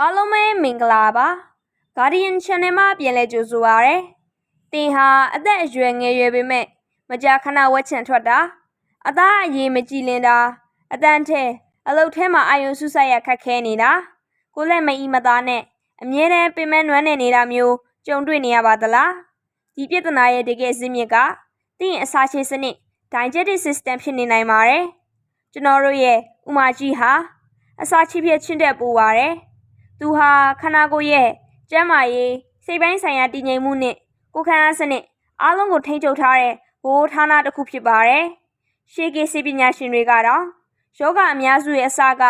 အားလုံးပဲမင်္ဂလာပါ Guardian Channel မှာပြန်လည်ကြိုဆိုပါရစေ။တင်ဟာအသက်အရွယ်ငယ်ရွယ်ပေမဲ့မကြာခဏဝက်ချန်ထွက်တာအသားအရည်မကြည်လင်တာအတန်းထဲအလုတ်ထဲမှာအာယုံဆုဆိုင်ရခက်ခဲနေတာကိုယ်လက်မအီမသားနဲ့အမြဲတမ်းပင်မနွမ်းနေနေတာမျိုးကြုံတွေ့နေရပါသလားဒီပြဿနာရဲ့တကယ်အစင်းမြစ်ကတင်ရဲ့အစာချေစနစ် digestive system ဖြစ်နေနိုင်ပါတယ်ကျွန်တော်တို့ရဲ့ဥမာကြီးဟာအစာချေဖြစ်ချင်းတဲ့ပူပါတယ် သူဟာခန္ဓာကိုယ်ရဲ့ကျန်းမာရေးစိတ်ပိုင်းဆိုင်ရာတည်ငြိမ်မှုနဲ့ကိုယ်ခံအားစနစ်အားလုံးကိုထိန်းချုပ်ထားတဲ့ဘိုးဌာနတစ်ခုဖြစ်ပါတယ်။ရှေးကေစီပညာရှင်တွေကတော့ယောဂအများစုရဲ့အစက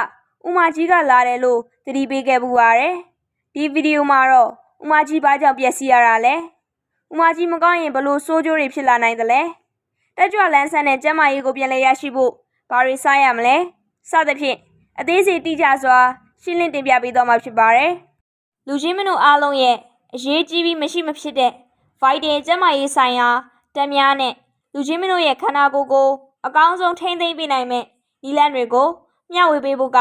ဥမာကြီးကလာတယ်လို့သတိပေးခဲ့ပူပါတယ်။ဒီဗီဒီယိုမှာတော့ဥမာကြီးဘာကြောင့်ပျက်စီးရတာလဲ။ဥမာကြီးမကောင်းရင်ဘလို့ဆိုးကျိုးတွေဖြစ်လာနိုင်သလဲ။တက်ကြွလန်းဆန်းတဲ့ကျန်းမာရေးကိုပြန်လည်ရရှိဖို့ဘာတွေစားရမလဲ။စသဖြင့်အသေးစိတ်တိကျစွာ ရှင်းလင်းတင်ပြပေးသွားမှာဖြစ်ပါတယ်။လူချင်းမတို့အားလုံးရဲ့အရေးကြီးပြီးမရှိမဖြစ်တဲ့ Vital ကျန်းမာရေးဆိုင်ရာတက်များနဲ့လူချင်းမတို့ရဲ့ခန္ဓာကိုယ်ကိုအကောင်းဆုံးထိန်းသိမ်းပေးနိုင်မဲ့နည်းလမ်းတွေကိုမျှဝေပေးဖို့က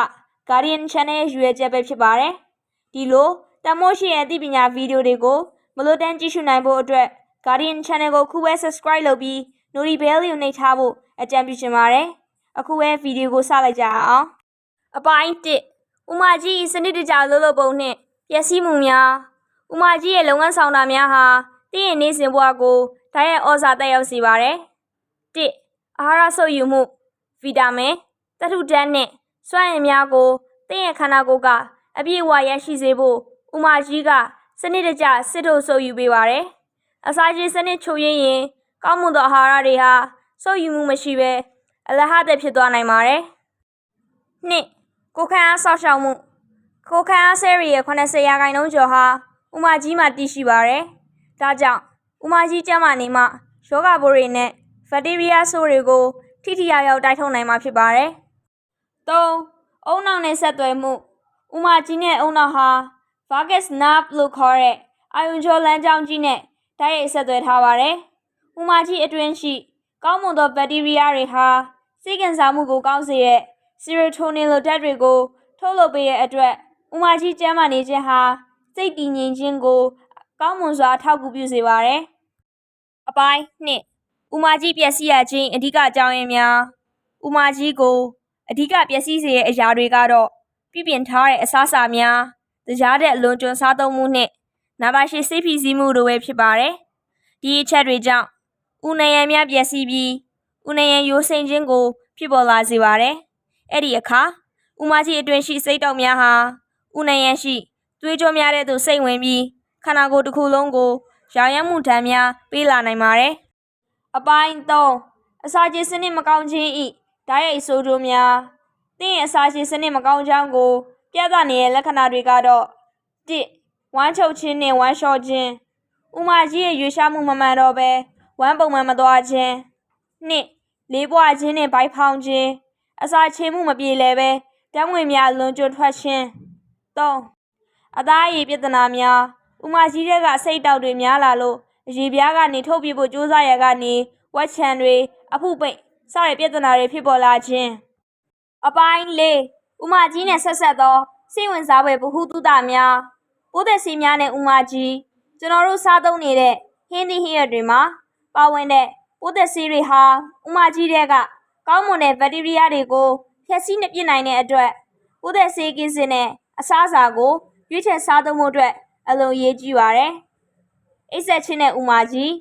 Guardian Channel ရဲ့ရည်ရွယ်ချက်ပဲဖြစ်ပါတယ်။ဒီလိုတမိုးရှိရဲ့အသိပညာဗီဒီယိုတွေကိုမလွတ်တမ်းကြည့်ရှုနိုင်ဖို့အတွက် Guardian Channel ကိုခုပဲ Subscribe လုပ်ပြီး Nori Bell ကိုနှိပ်ထားဖို့အကြံပြုချင်ပါတယ်။အခုပဲဗီဒီယိုကိုစလိုက်ကြအောင်။အပိုင်း1 ဥမာကြီးစနစ်တကျလှုပ်လှုပ်ပုံနှင့်ပျက်စီးမှုများဥမာကြီးရဲ့လုပ်ငန်းဆောင်တာများဟာတင့်ရဲ့နေစဉ်ဘဝကိုဓာတ်ရိုက်ဩဇာတက်ရောက်စေပါတယ်၁အာဟာရဆုပ်ယူမှုဗီတာမင်သတ္ထုဓာတ်နှင့်စွမ်းအင်များကိုတင့်ရဲ့ခန္ဓာကိုယ်ကအပြည့်အဝရရှိစေဖို့ဥမာကြီးကစနစ်တကျစစ်ထုတ်ဆုပ်ယူပေးပါတယ်အစာချေစနစ်ချို့ယွင်းရင်ကောင်းမွန်သောအာဟာရတွေဟာဆုပ်ယူမှုမရှိဘဲအလဟတ်ဖြစ်သွားနိုင်ပါတယ်နှစ် ကိုယ်ခံအားဆောက်ရှောက်မှုကိုယ်ခံအားဆဲရီရဲ့80ရာခိုင်နှုန်းကျော်ဟာဥမာကြီးမှာတည်ရှိပါတယ်။ဒါကြောင့်ဥမာကြီးကျန်းမာနေမှယောဂပိုးတွေနဲ့ဘက်တီးရီးယားဆိုးတွေကိုထိထိရောက်ရောက်တိုက်ထုတ်နိုင်မှာဖြစ်ပါတယ်။၃အုံနောက်နဲ့ဆက်သွယ်မှုဥမာကြီးနဲ့အုံနောက်ဟာ vagus nerve လို့ခေါ်တဲ့အာယုံကြောလမ်းကြောင်းကြီးနဲ့တိုက်ရိုက်ဆက်သွယ်ထားပါတယ်။ဥမာကြီးအတွင်းရှိ ကောင်းမွန်သောဘက်တီးရီးယားတွေဟာစိတ်ကံစားမှုကိုကောင်းစေတဲ့ serotonin လိုဓာတ်တွေကိုထုတ်လုပ်ပေးတဲ့အတွက်ဥမာကြီးကျန်းမာနေခြင်းဟာစိတ်တည်ငြိမ်ခြင်းကို ကောင်းမွန်စွာထောက်ကူပြုစေပါတယ်။အပိုင်းနှစ်ဥမာကြီးပျက်စီးရခြင်းအဓိကအကြောင်းရင်းများဥမာကြီးကိုအဓိကပျက်စီးစေတဲ့အရာတွေကတော့ပြပြင်ထားတဲ့အစားအစာများတရားတဲ့အလွန်ကျွံစားသုံးမှုနှင့်နာပါရှိစိတ်ဖိစီးမှုတို့ပဲဖြစ်ပါတယ်။ဒီအချက်တွေကြောင့်ဥနယံများပျက်စီးပြီးဥနယံရိုးစိမ့်ခြင်းကို ဖြစ်ပေါ်လာစေပါတယ်။ အဲ့ဒီအခါဥမာကြီးအတွင်ရှိစိတ်တောက်များဟာဥနယံရှိသွေးကြောများတဲ့သို့စိတ်ဝင်ပြီးခန္ဓာကိုယ်တစ်ခုလုံးကိုရောင်ရမ်းမှုဓာတ်များပေးလာနိုင်ပါတယ်။အပိုင်း3အစာချေစနစ်မကောင်းခြင်းဤဓာတ်ရိုက်ဆိုးကျိုးများသင်ရဲ့အစာချေစနစ်မကောင်းကြောင်းကိုပြသနေတဲ့လက္ခဏာတွေကတော့1ဝမ်းချုပ်ခြင်းနဲ့ဝမ်းလျှော့ခြင်းဥမာကြီးရဲ့ရွေရှားမှုမမှန်တော့ပဲဝမ်းပုံမှန်မသွားခြင်း2လေးပွားခြင်းနဲ့ဗိုက်ဖောင်းခြင်း အစာချေမှုမပြေလည်ပဲဓာတ်ငွေများလွန်ကျွတ်ထွက်ခြင်း3အသားအရည်ပြဿနာများဥမာကြီးတဲ့ကစိတ်တောက်တွေများလာလို့အရည်ပြားကနေထုတ်ပြဖို့ကြိုးစားရကနေဝက်ချံတွေအဖုပိတ်စတဲ့ပြဿနာတွေဖြစ်ပေါ်လာခြင်းအပိုင်း၄ဥမာကြီးနဲ့ဆက်ဆက်သောစိတ်ဝင်စားဖွယ်ဗဟုသုတများပိုးသက်စီများနဲ့ဥမာကြီးကျွန်တော်တို့စားသုံးနေတဲ့ဟင်းသီးဟင်းရွက်တွေမှာပါဝင်တဲ့ပိုးသက်စီတွေဟာဥမာကြီးတဲ့က ကောင်းမွန်တဲ့ဘက်တီးရီးယားတွေကိုဖျက်ဆီးနေပြစ်နိုင်တဲ့အတွက်ပိုးသက်စီကင်းစင်တဲ့အစားအစာကိုရွေးချယ်စားသုံးမှုအတွက်အလွန်အရေးကြီးပါတယ်။အိတ်ဆက်ချင်းတဲ့ဥမာကြီး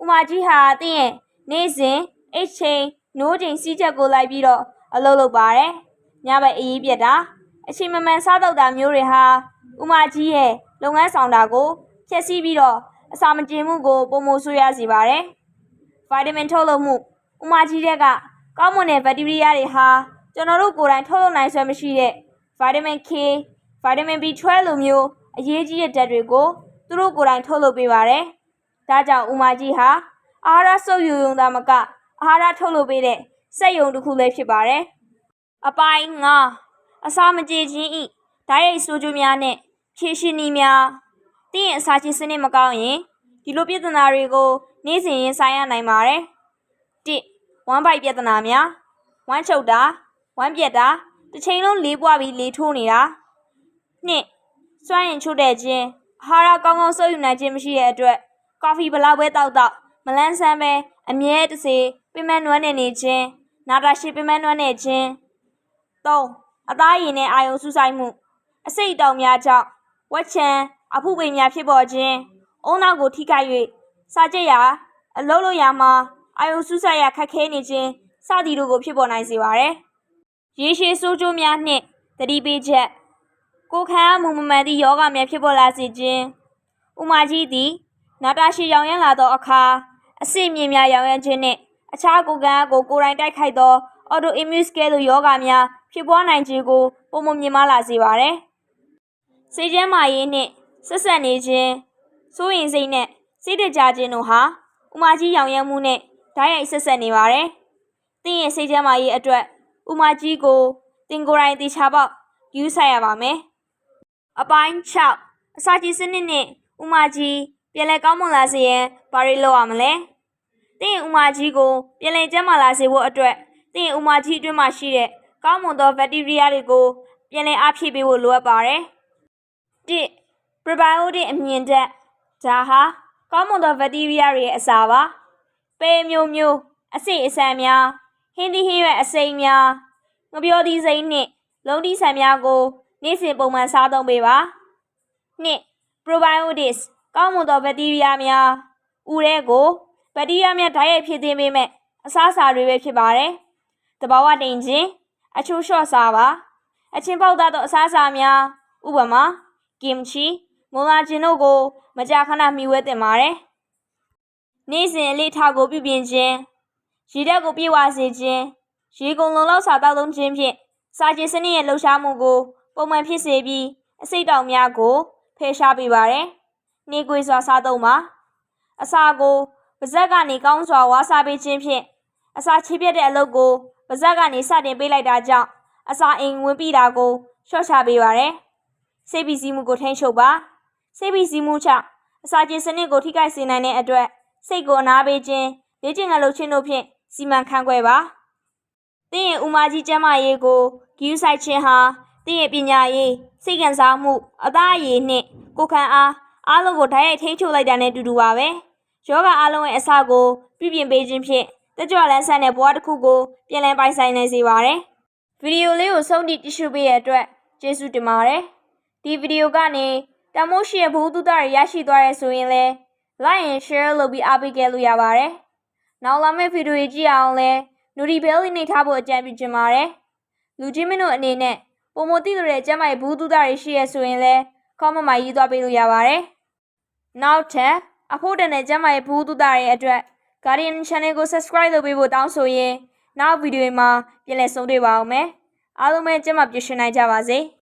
ဥမာကြီးဟာတင့်ရဲ့နေ့စဉ်အိတ်ချိန်နိုးချိန်စီးချက်ကိုလိုက်ပြီးတော့အလုပ်လုပ်ပါတယ်။ညဘက်အေးအေးပြက်တာအချိန်မမှန်စားတော့တာမျိုးတွေဟာဥမာကြီးရဲ့လုပ်ငန်းဆောင်တာကိုဖျက်ဆီးပြီးတော့အစာမကျေမှုကိုပုံမဆိုးရစေပါတယ်။ဗိုက်တာမင်ထုတ်လုပ်မှုဥမာကြီးတဲ့က ကောင်းမွန်တဲ့ဘက်တီးရီးယားတွေဟာကျွန်တော်တို့ကိုယ်တိုင်ထုတ်လုပ်နိုင်စွမ်းမရှိတဲ့ဗိုက်တာမင် K ဗိုက်တာမင် B12 လိုမျိုးအရေးကြီးတဲ့ဓာတ်တွေကိုသူတို့ကိုယ်တိုင်ထုတ်လုပ်ပေးပါတယ်။ဒါကြောင့်ဥမာကြီးဟာအာဟာရစုပ်ယူရုံသာမကအာဟာရထုတ်လုပ်ပေးတဲ့စက်ရုံတစ်ခုလည်းဖြစ်ပါတယ်။အပိုင်း9အစာမကြေခြင်းဤဓာတ်ရိုက်ဆိုးကျိုးများနဲ့ဖြည့်ရှင်နည်းများတင့်ရဲ့အစာချေစနစ်မကောင်းရင်ဒီလိုပြဿနာတွေကို နေ့စဉ်ရင်ဆိုင်ရနိုင်ပါတယ်။1 ဝမ်းပိုက်ပြဿနာများဝမ်းချုပ်တာဝမ်းပြက်တာတစ်ချိန်လုံးလေးပွားပြီးလေထိုးနေတာနှစ်စွမ်းရင်ချို့တဲ့ခြင်းအာဟာရကောင်းကောင်းစုပ်ယူနိုင်ခြင်းမရှိတဲ့အတွက်ကော်ဖီဘလောက်ပဲတောက်တော့မလန်းဆန်းပဲအမြဲတစေပင်မနွမ်းနေနေခြင်းနာတာရှိပင်မနွမ်းနေခြင်း၃အသားရည်နဲ့အာယုံစူးစိုက်မှုအစိတ်အတောင်များကြောင့်ဝက်ချံအဖုပိန်များဖြစ်ပေါ်ခြင်းအုံနောက်ကိုထိခိုက်၍စာကျက်ရာအလုံးလို့ရာမှာ အာယုံစူးစိုက်ရာခက်ခဲနေခြင်းစသည်တို့ကိုဖြစ်ပေါ်နိုင်စေပါသည်ရေရှည်ဆိုးကျိုးများနှင့်တတိပေးချက်ကိုယ်ခံအားမူမမှန်သည့်ယောဂများဖြစ်ပေါ်လာစေခြင်းဥမာကြီးသည်နာတာရှည်ရောင်ရမ်းလာသောအခါအဆင့်မြင့်များရောင်ရမ်းခြင်းနှင့်အခြားကိုယ်ခံအားကိုကိုယ်တိုင်တိုက်ခိုက်သော autoimmune ကဲ့သို့ယောဂများဖြစ်ပွားနိုင်ခြင်းကိုပုံမမြင်မလာစေပါသည်။စိတ်ကျန်းမာရေးနှင့်ဆက်ဆက်နေခြင်းစိုးရင်စိတ်နဲ့စိတ်တကြခြင်းတို့ဟာဥမာကြီးရောင်ရမ်းမှုနဲ့ ဓာတ်ရိုက်ဆက်ဆက်နေပါတယ်။သင်ရဲ့စိတ်ကျန်းမာရေးအတွက်ဥမာကြီးကိုသင်ကိုယ်တိုင်သေချာပေါက်ယူဆိုင်ရပါမယ်။အပိုင်း6အစာကြည်စနစ်နဲ့ဥမာကြီးပြန်လည်ကောင်းမွန်လာစေရန်ဘာတွေလုပ်ရမလဲ။တင်းဥမာကြီးကိုပြန်လည်ကျန်းမာလာစေဖို့အတွက်တင်းဥမာကြီးအတွင်းမှာရှိတဲ့ကောင်းမွန်သောဘက်တီးရီးယားတွေကိုပြန်လည်အားဖြည့်ပေးဖို့လိုအပ်ပါတယ်။တစ် probiotic အမြင်တက်ဒါဟာကောင်းမွန်သောဘက်တီးရီးယားတွေရဲ့အစာပါ။ ပေမျိုးမျိုးအဆိပ်အဆန်များဟင်းသီးဟင်းရွက်အစိမ်းများငပြောသီးစိမ်းနှင့်လုံးသီးဆန်များကို နေ့စဉ်ပုံမှန်စားသုံးပေးပါ။နှစ် probiotics ကောင်းမွန်သောဘက်တီးရီးယားများဥရဲကိုဘက်တီးရီးယားများဓာတ်ရိုက်ဖြစ်သိမ်းပေးမဲ့အစားအစာတွေပဲဖြစ်ပါတယ်။တဘာဝတင်ခြင်းအချိုးလျှော့စားပါအချင်းပေါက်သားသောအစားအစာများဥပမာကင်ချီမုံလာခြင်းတို့ကို မကြာခဏမှီဝဲတင်ပါတယ်။ နေ့စဉ်အလေးထားကိုပြုပြင်ခြင်းရေဓာတ်ကိုပြေဝစေခြင်းရေကုန်လုံးလောက်စာတောက်သုံးခြင်းဖြင့်စာချေစနစ်ရဲ့လှုပ်ရှားမှုကိုပုံမှန်ဖြစ်စေပြီးအစိတ်တောင်များကိုဖယ်ရှားပေးပါတယ်။နေကွေစွာစားသုံးပါ။အစာကိုပါဇက်ကနေကောင်းစွာဝါစားပေးခြင်းဖြင့်အစာချေပြတ်တဲ့အလုပ်ကိုပါဇက်ကနေစတင်ပေးလိုက်တာကြောင့်အစာအိမ်ဝင်ပြီးတာကိုလျှော့ချပေးပါတယ်။စိတ်ပီစီမှုကိုထိန်းချုပ်ပါ။စိတ်ပီစီမှုချအစာချေစနစ်ကိုထိခိုက်စေနိုင်တဲ့အတွက် စိတ်ကိုအနာပေးခြင်းလေ့ကျင့်ခန်းလုပ်ခြင်းတို့ဖြင့်စီမံခန့်ခွဲပါ။တင်းရဲ့ဥမာကြီးကျမ်းမာရေးကိုဂယူးဆိုင်ခြင်းဟာတင်းရဲ့ပညာရေးစိတ်ကံစားမှုအသားအရည်နှင့်ကိုယ်ခံအားအားလုံးကိုဓာတ်ရိုက်ထိန်းချုပ်လိုက်တာနဲ့တူတူပါပဲယောဂအားလုံးရဲ့အစကိုပြုပြင်ပေးခြင်းဖြင့်တက်ကြွလန်းဆန်းတဲ့ဘဝတစ်ခုကိုပြန်လည်ပိုင်ဆိုင်နိုင်စေပါတယ်ဗီဒီယိုလေးကိုဆုံးထိကြည့်ရှုပေးရတဲ့အတွက်ကျေးဇူးတင်ပါတယ်ဒီဗီဒီယိုကနေတမိုးရှိရဲ့ဘ ഹു တုဒ္ဒရရရှိသွားရဲဆိုရင်လည်း like and share လုပ်ပြီးအားပေးခဲ့လို့ရပါတယ်နောက်လာမယ့်ဗီဒီယိုကြီးကြည့်အောင်လဲ Nuri Bell လေးနှိပ်ထားဖို့အကြံပြုချင်ပါတယ်။လူချင်းမင်းတို့အနေနဲ့ပုံမသိလို့တဲ့ကျမ်းမာရေးဘူးတူတာတွေရှိရဆိုရင်လည်း comment မှာရေးသွားပေးလို့ရပါတယ်။နောက်ထပ်အဖို့တန်တဲ့ကျမ်းမာရေးဘူးတူတာတွေအတွက် Guardian Channel ကို subscribe လုပ်ပေးဖို့တောင်းဆိုရင်နောက်ဗီဒီယိုမှာပြန်လည်ဆုံတွေ့ပါအောင်မယ်။အားလုံးပဲကျမ်းမာပြည့်စုံနိုင်ကြပါစေ။